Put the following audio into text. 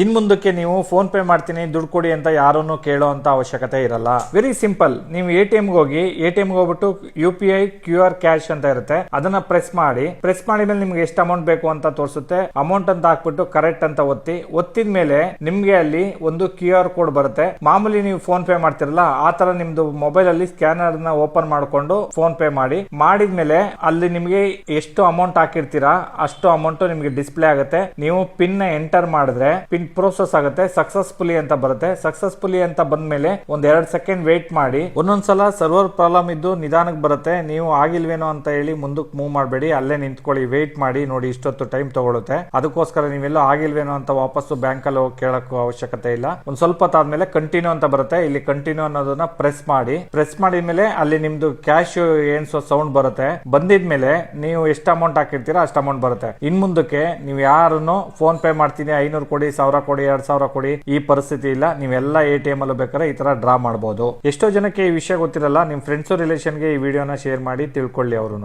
ಇನ್ ಮುಂದಕ್ಕೆ ನೀವು phone pay ಮಾಡ್ತೀನಿ, ದುಡ್ಡು ಕೊಡಿ ಅಂತ ಯಾರನ್ನು ಕೇಳೋ ಅಂತ ಅವಶ್ಯಕತೆ ಇರಲ್ಲ. ವೆರಿ ಸಿಂಪಲ್ ನೀವು ಎ ಟಿ ಹೋಗಿ ಎ ಟಿ ಹೋಗ್ಬಿಟ್ಟು U P I Q R cash ಅಂತ ಇರುತ್ತೆ. ಅದನ್ನ ಪ್ರೆಸ್ ಮಾಡಿ ಪ್ರೆಸ್ ಮಾಡಿದ ಮೇಲೆ ನಿಮ್ಗೆ ಎಷ್ಟು ಅಮೌಂಟ್ ಬೇಕು ಅಂತ ತೋರಿಸುತ್ತೆ. ಅಮೌಂಟ್ ಅಂತ ಹಾಕ್ಬಿಟ್ಟು ಕರೆಕ್ಟ್ ಅಂತ ಒತ್ತಿ ಒತ್ತಿದ ಮೇಲೆ ನಿಮ್ಗೆ ಅಲ್ಲಿ ಒಂದು ಕ್ಯೂ ಆರ್ ಕೋಡ್ ಬರುತ್ತೆ. ಮಾಮೂಲಿ ನೀವು ಫೋನ್ ಪೇ ಮಾಡ್ತಿರಲ್ಲ, ಆ ತರ ನಿಮ್ದು ಮೊಬೈಲ್ ಅಲ್ಲಿ ಸ್ಕ್ಯಾನರ್ನ ಓಪನ್ ಮಾಡ್ಕೊಂಡು ಫೋನ್ ಪೇ ಮಾಡಿ, ಮಾಡಿದ್ಮೇಲೆ ಅಲ್ಲಿ ನಿಮ್ಗೆ ಎಷ್ಟು ಅಮೌಂಟ್ ಹಾಕಿರ್ತೀರಾ, ಅಷ್ಟು ಅಮೌಂಟ್ ನಿಮ್ಗೆ ಡಿಸ್ಪ್ಲೇ ಆಗುತ್ತೆ. ನೀವು ಪಿನ್ ಎಂಟರ್ ಮಾಡಿದ್ರೆ ಪಿನ್ ಪ್ರೋಸೆಸ್ ಆಗುತ್ತೆ ಸಕ್ಸಸ್ಫುಲಿ ಅಂತ ಬರುತ್ತೆ. ಸಕ್ಸಸ್ಫುಲಿ ಅಂತ ಬಂದ್ಮೇಲೆ ಒಂದ್ ಎರಡ್ ಸೆಕೆಂಡ್ ವೇಟ್ ಮಾಡಿ, ಒಂದೊಂದ್ಸಲ ಸರ್ವರ್ ಪ್ರಾಬ್ಲಮ್ ಇದ್ದು ನಿಧಾನಕ್ಕೆ ಬರುತ್ತೆ, ನೀವು ಆಗಿಲ್ವೇನೋ ಅಂತ ಹೇಳಿ ಮುಂದಕ್ಕೆ ಮೂವ್ ಮಾಡಬೇಡಿ, ಅಲ್ಲೇ ನಿಂತ್ಕೊಳ್ಳಿ ವೇಟ್ ಮಾಡಿ, ನೋಡಿ ಇಷ್ಟೊತ್ತು ಟೈಮ್ ತಗೊಳುತ್ತೆ. ಅದಕ್ಕೋಸ್ಕರ ನೀವೆಲ್ಲೋ ಆಗಿಲ್ವೇನೋ ಅಂತ ವಾಪಸ್ಸು ಬ್ಯಾಂಕ್ ಅಲ್ಲಿ ಹೋಗಿ ಕೇಳಕ್ಕೂ ಅವಶ್ಯಕತೆ ಇಲ್ಲ. ಒಂದ್ ಸ್ವಲ್ಪ ಹೊತ್ತಾದ್ಮೇಲೆ ಕಂಟಿನ್ಯೂ ಅಂತ ಬರುತ್ತೆ. ಇಲ್ಲಿ ಕಂಟಿನ್ಯೂ ಅನ್ನೋದನ್ನ ಪ್ರೆಸ್ ಮಾಡಿ ಪ್ರೆಸ್ ಮಾಡಿದ್ಮೇಲೆ ಅಲ್ಲಿ ನಿಮ್ದು ಕ್ಯಾಶ್ ಏನ್ ಸೌಂಡ್ ಬರುತ್ತೆ. ಬಂದಿದ್ಮೇಲೆ ನೀವು ಎಷ್ಟು ಅಮೌಂಟ್ ಹಾಕಿರ್ತೀರಾ ಅಷ್ಟು ಅಮೌಂಟ್ ಬರುತ್ತೆ. ಇನ್ ಮುಂದಕ್ಕೆ ನೀವು ಯಾರನ್ನು ಫೋನ್ ಪೇ ಮಾಡ್ತೀನಿ, ಐನೂರು ಕೊಡಿ ಸಾವಿರ ಕೊಡಿ, ಎರಡ್ ಸಾವಿರ ಕೊಡಿ, ಈ ಪರಿಸ್ಥಿತಿ ಇಲ್ಲ. ನೀವೆಲ್ಲ ಎ ಟಿ ಎಂ ಅಲ್ಲೂ ಬೇಕಾದ್ರೆ ಈ ತರ ಡ್ರಾ ಮಾಡಬಹುದು ಎಷ್ಟೋ ಜನಕ್ಕೆ ಈ ವಿಷಯ ಗೊತ್ತಿರಲ್ಲ, ನಿಮ್ ಫ್ರೆಂಡ್ಸ್ ರಿಲೇಷನ್ಗೆ ಈ ವಿಡಿಯೋನ ಶೇರ್ ಮಾಡಿ ತಿಳ್ಕೊಳ್ಳಿ ಅವರು